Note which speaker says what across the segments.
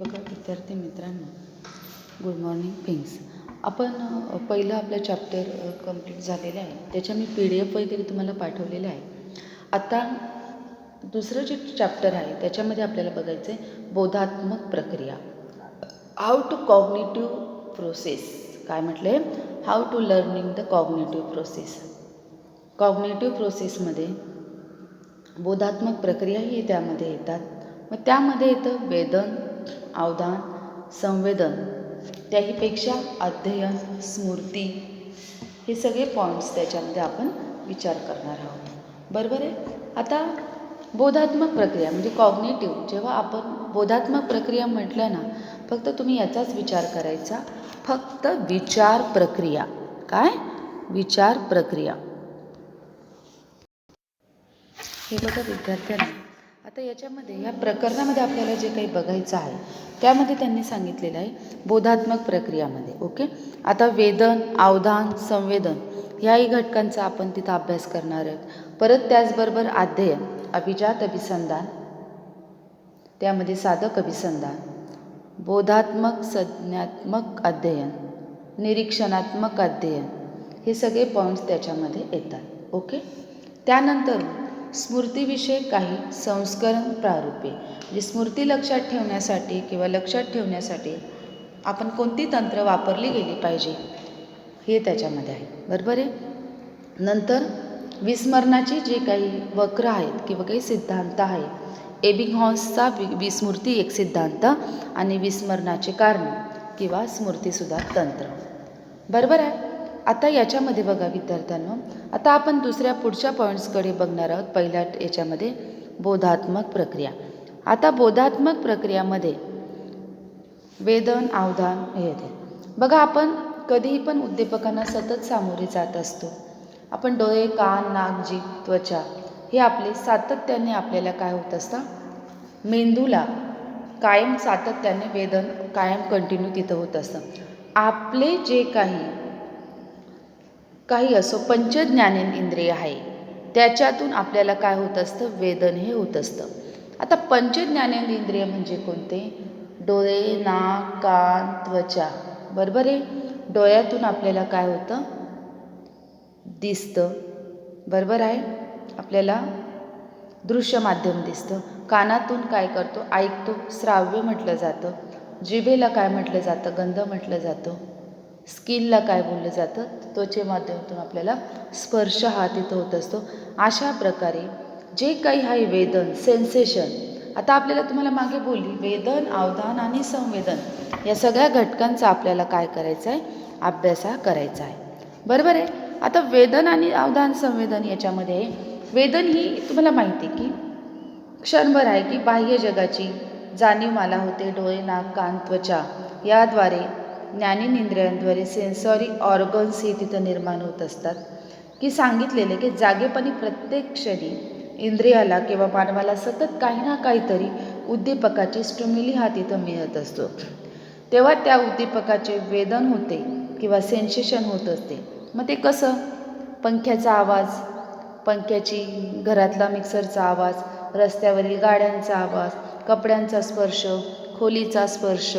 Speaker 1: बघा विद्यार्थी मित्रांनो गुड मॉर्निंग पिंग्स आपण पहिलं आपलं चॅप्टर कंप्लीट झालेलं आहे. त्याच्या मी पी डी एफ वगैरे तुम्हाला पाठवलेलं आहे. आता दुसरं जे चॅप्टर आहे त्याच्यामध्ये आपल्याला बघायचं आहे बोधात्मक प्रक्रिया. हाऊ टू कॉग्नेटिव्ह प्रोसेस काय म्हटलं आहे how to learning the cognitive process cognitive प्रोसेसमध्ये बोधात्मक प्रक्रियाही त्यामध्ये येतात. मग त्यामध्ये येतं वेदन अवधान संवेदन त्याहीपेक्षा अध्ययन स्मृती हे सगळे पॉईंट्स त्याच्यामध्ये आपण विचार करणार आहोत. बरोबर आहे? आता बोधात्मक प्रक्रिया म्हणजे कॉग्नेटिव्ह जेव्हा आपण बोधात्मक प्रक्रिया म्हटलं ना फक्त तुम्ही याचाच विचार करायचा. फक्त विचार प्रक्रिया. काय? विचार प्रक्रिया. हे बघा विद्यार्थ्यांना आता याच्यामध्ये या प्रकरणामध्ये आपल्याला जे काही बघायचं आहे त्यामध्ये त्यांनी सांगितलेलं आहे बोधात्मक प्रक्रियामध्ये ओके? आता वेदन अवधान संवेदन ह्याही घटकांचा आपण तिथं अभ्यास करणार आहोत. परत त्याचबरोबर अध्ययन अभिजात अभिसंधान त्यामध्ये साधक अभिसंधान बोधात्मक संज्ञात्मक अध्ययन निरीक्षणात्मक अध्ययन हे सगळे पॉईंट्स त्याच्यामध्ये येतात ओके? त्यानंतर स्मृतीविषयक काही संस्करण प्रारूपे म्हणजे स्मृती लक्षात ठेवण्यासाठी किंवा लक्षात ठेवण्यासाठी आपण कोणती तंत्र वापरली गेली पाहिजे हे त्याच्यामध्ये आहे. बरोबर आहे? नंतर विस्मरणाची जे काही वक्र आहेत किंवा काही सिद्धांत आहे एबिंगहॉसचा वि विस्मृती एक सिद्धांत आणि विस्मरणाचे कारण किंवा स्मृतीसुधार तंत्र. बरोबर आहे? आता याच्यामध्ये बघा विद्यार्थ्यांनो आता आपण दुसऱ्या पुढच्या पॉईंट्सकडे बघणार आहोत. पहिल्या याच्यामध्ये बोधात्मक प्रक्रिया. आता बोधात्मक प्रक्रियामध्ये वेदन अवधान हे येते. बघा आपण कधीही पण उद्दीपकांना सतत सामोरे जात असतो. आपण डोळे कान नाक जीभ त्वचा हे आपले सातत्याने आपल्याला काय होत असतं? मेंदूला कायम सातत्याने वेदन कायम कंटिन्यू तिथं होत असतं. आपले जे काही काही असो पंचज्ञानेंद्रिय आहे. त्याच्यातून आपल्याला काय होत असतं? वेदन हे होत असतं. आता पंचज्ञानेंद्रिय म्हणजे कोणते? डोळे नाक कान त्वचा. बरोबर आहे? डोळ्यातून आपल्याला काय होतं? दिसतं. बरोबर आहे? आपल्याला दृश्य माध्यम दिसतं. कानातून काय करतो? ऐकतो. श्राव्य म्हटलं जातं. जिभेला काय म्हटलं जातं? गंध म्हटलं जातं. स्किनला काय बोललं जातं त्वचे माध्यमातून आपल्याला स्पर्श हा तिथं होत असतो. अशा प्रकारे जे काही आहे वेदन सेन्सेशन आता आपल्याला तुम्हाला मागे बोलली वेदन अवधान आणि संवेदन या सगळ्या घटकांचा आपल्याला काय करायचं आहे अभ्यास हा करायचा आहे. बरोबर आहे? आता वेदन आणि अवधान संवेदन याच्यामध्ये आहे वेदन ही तुम्हाला माहिती आहे की क्षणभर आहे की बाह्य जगाची जाणीव मला होते डोळे नाक कान त्वचा याद्वारे ज्ञानेंद्रियांद्वारे सेन्सॉरी ऑर्गन्स हे तिथं निर्माण होत असतात. की सांगितलेले की जागेपणी प्रत्येक क्षणी इंद्रियाला किंवा मानवाला सतत काही ना काहीतरी उद्दीपकाची स्टुमिली हा तिथं मिळत असतो. तेव्हा त्या उद्दीपकाचे वेदन होते किंवा सेन्सेशन होत असते. मग ते कसं? पंख्याचा आवाज पंख्याची घरातला मिक्सरचा आवाज रस्त्यावरील गाड्यांचा आवाज कपड्यांचा स्पर्श खोलीचा स्पर्श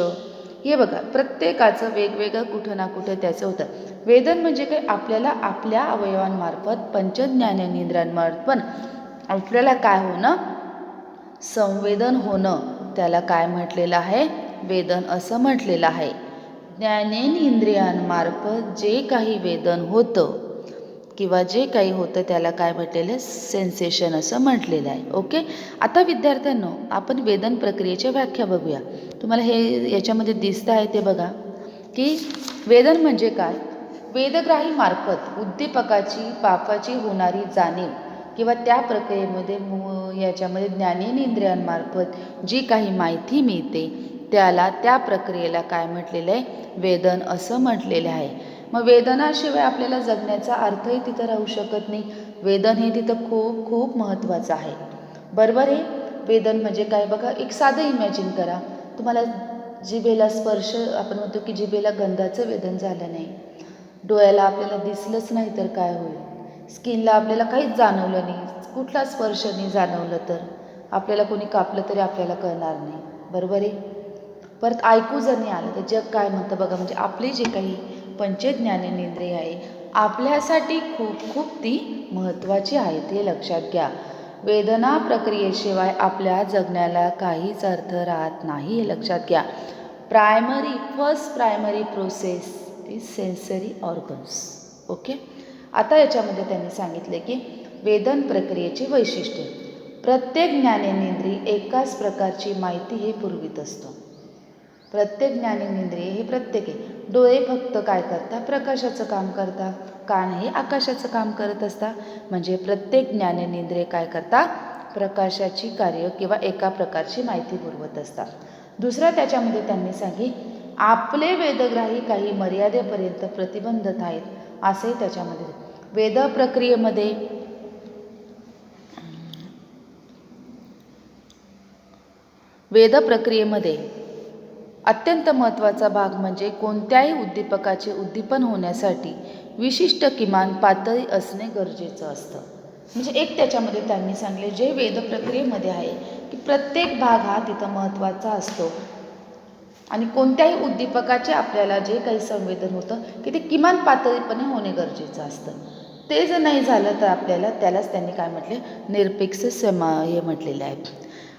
Speaker 1: हे बघा प्रत्येकाचं वेगवेगळं कुठं ना कुठं त्याचं होतं. वेदन म्हणजे काय? आपल्याला आपल्या अवयवांमार्फत पंचज्ञानेंद्रियांमार्फत आपल्याला काय होणं? संवेदन होणं. त्याला काय म्हटलेलं आहे? वेदन असं म्हटलेलं आहे. ज्ञानेंद्रियांमार्फत जे काही वेदन होतं किंवा जे काही होतं त्याला काय म्हटलेलं? आहे सेन्सेशन असं म्हटलेलं आहे. ओके आता विद्यार्थ्यांनो आपण वेदन प्रक्रियेच्या व्याख्या बघूया. तुम्हाला हे याच्यामध्ये दिसतं आहे ते बघा की वेदन म्हणजे काय? वेदग्राही मार्फत उद्दीपकाची पापाची होणारी जाणीव किंवा त्या प्रक्रियेमध्ये याच्यामध्ये याच्यामध्ये ज्ञानेंद्रियांमार्फत जी काही माहिती मिळते त्याला त्या प्रक्रियेला काय म्हटलेलं आहे? वेदन असं म्हटलेलं आहे. मग वेदनाशिवाय आपल्याला जगण्याचा अर्थही तिथं राहू शकत नाही. वेदन हे तिथं खूप खूप महत्त्वाचं आहे. बरोबर आहे? वेदन म्हणजे काय? बघा एक साधं इमॅजिन करा. तुम्हाला जिभेला स्पर्श आपण म्हणतो की जिभेला गंधाचं वेदन झालं नाही. डोळ्याला आपल्याला दिसलंच नाही तर काय होईल? स्किनला आपल्याला काहीच जाणवलं नाही. कुठला स्पर्श नाही जाणवलं तर? आपल्याला कोणी कापलं तरी आपल्याला कळणार नाही. बरोबर आहे? परत ऐकू जर नाही आलं तर जग काय म्हणतं बघा? म्हणजे आपली जे काही पंचज्ञानेंद्रिय आहे आपल्यासाठी खूप खूप ती महत्त्वाची आहे ते लक्षात घ्या. वेदना प्रक्रियेशिवाय आपल्या जगण्याला काहीच अर्थ राहत नाही हे लक्षात घ्या. Primary first primary process is sensory organs. Okay? आता याच्यामध्ये त्यांनी सांगितले की वेदन प्रक्रियेची वैशिष्ट्य. प्रत्येक ज्ञानेंद्रिय एकाच प्रकारची माहिती हे पुरवित असतं. प्रत्येक ज्ञानेंद्रिय हे प्रत्येक डोळे फक्त काय करता प्रकाशाचं काम करतात. कान हे आकाशाचं काम करत असतात. म्हणजे प्रत्येक ज्ञानेंद्रिय काय करतात? प्रकाशाची कार्य किंवा एका प्रकारची माहिती पुरवत असतात. दुसरं त्याच्यामध्ये त्यांनी सांगी आपले वेदग्राही काही मर्यादेपर्यंत प्रतिबंधत आहेत. असे त्याच्यामध्ये वेद प्रक्रियेमध्ये वेद प्रक्रियेमध्ये अत्यंत महत्त्वाचा भाग म्हणजे कोणत्याही उद्दीपकाचे उद्दीपन होण्यासाठी विशिष्ट किमान पातळी असणे गरजेचं असतं. म्हणजे एक त्याच्यामध्ये त्यांनी सांगले जे वेद प्रक्रियेमध्ये आहे की प्रत्येक भाग हा तिथं महत्त्वाचा असतो. आणि कोणत्याही उद्दीपकाचे आपल्याला जे काही संवेदन होतं की ते किमान पातळीपणे होणे गरजेचं असतं. ते जर नाही झालं तर आपल्याला त्यालाच त्यांनी काय म्हटले? निरपेक्ष समा हे म्हटलेलं आहे.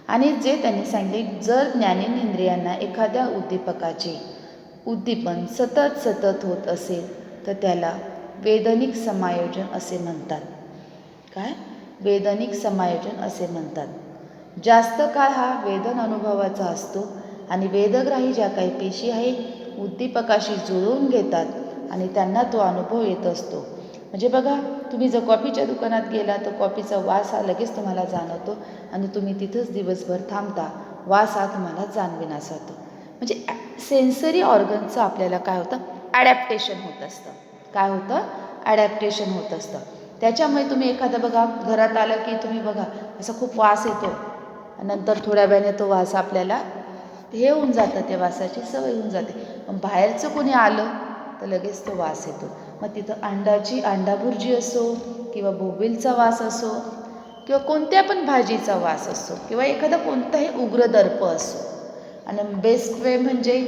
Speaker 1: आणि जे त्यांनी सांगितले जर ज्ञानेंद्रियांना एखाद्या उद्दीपकाचे उद्दीपन सतत सतत होत असेल तर त्याला वेदनिक समायोजन असे म्हणतात. काय? वेदनिक समायोजन असे म्हणतात. जास्त काळ हा वेदन अनुभवाचा असतो आणि वेदग्राही ज्या काही पेशी आहे उद्दीपकाशी जुळवून घेतात आणि त्यांना तो अनुभव येत असतो. म्हणजे बघा तुम्ही जर कॉफीच्या दुकानात गेला तर कॉफीचा वास हा लगेच तुम्हाला जाणवतो आणि तुम्ही तिथंच दिवसभर थांबता. वास हा तुम्हाला जाणविनास होतो म्हणजे सेन्सरी ऑर्गनचं आपल्याला काय होतं? ॲडॅप्टेशन होत असतं. काय होतं? ॲडॅप्टेशन होत असतं. त्याच्यामुळे तुम्ही एखादं बघा घरात आलं की तुम्ही बघा असं खूप वास येतो. नंतर थोड्या वेळाने तो वास आपल्याला हे होऊन जातं त्या वासाची सवय होऊन जाते. पण बाहेरचं कोणी आलं तर लगेच तो वास येतो. मग तिथं अंडाची अंडाभुर्जी असो किंवा बोबिलचा वास असो किंवा कोणत्या पण भाजीचा वास असो किंवा एखादा कोणताही उग्र दर्प असो. आणि बेस्ट वे म्हणजे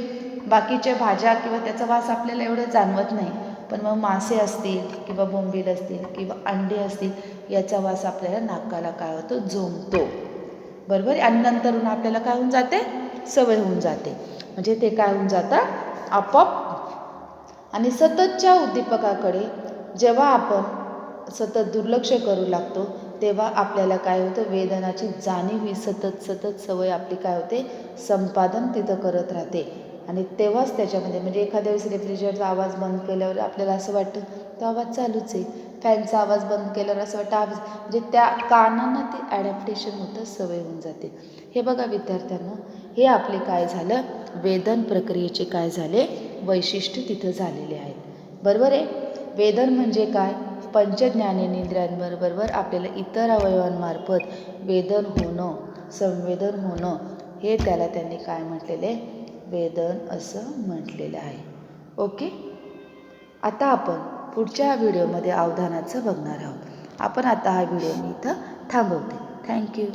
Speaker 1: बाकीच्या भाज्या किंवा त्याचा वास आपल्याला एवढं जाणवत नाही पण मग मासे असतील किंवा बोंबील असतील किंवा अंडे असतील याचा वास आपल्याला नाकाला काय होतो जोमतो. बरोबर? आणि नंतरून आपल्याला काय होऊन जाते? सवय होऊन जाते. म्हणजे ते काय होऊन जातं? आपोआप आणि सततच्या उद्दीपकाकडे जेव्हा आपण सतत दुर्लक्ष करू लागतो तेव्हा आपल्याला काय होतं? वेदनाची जाणीव ही सतत सतत सवय आपली काय होते? संपादन तिथं करत राहते. आणि तेव्हाच त्याच्यामध्ये म्हणजे एखाद्या वेळेस रेफ्रिजरेटरचा आवाज बंद केल्यावर आपल्याला असं वाटतं तो आवाज चालूच आहे. फॅनचा आवाज बंद केल्यावर असं वाटतं आवाज म्हणजे त्या कानांना ते ॲडॅप्टेशन होतं सवय होऊन जाते. हे बघा विद्यार्थ्यांना हे आपले काय झालं? वेदन प्रक्रियेचे काय झाले? वैशिष्ट्य तिथं झालेले आहेत. बरोबर आहे? वेदन म्हणजे काय? पंचज्ञानेंद्रियांबरोबर आपल्याला इतर अवयवांमार्फत वेदन होणं संवेदन होणं हे त्याला त्यांनी काय म्हटलेले? वेदन असं म्हटलेलं आहे. ओके? आता आपण पुढच्या व्हिडिओमध्ये अवधानाचं बघणार आहोत. आपण आता हा व्हिडिओ मी इथं थांबवते. थँक्यू.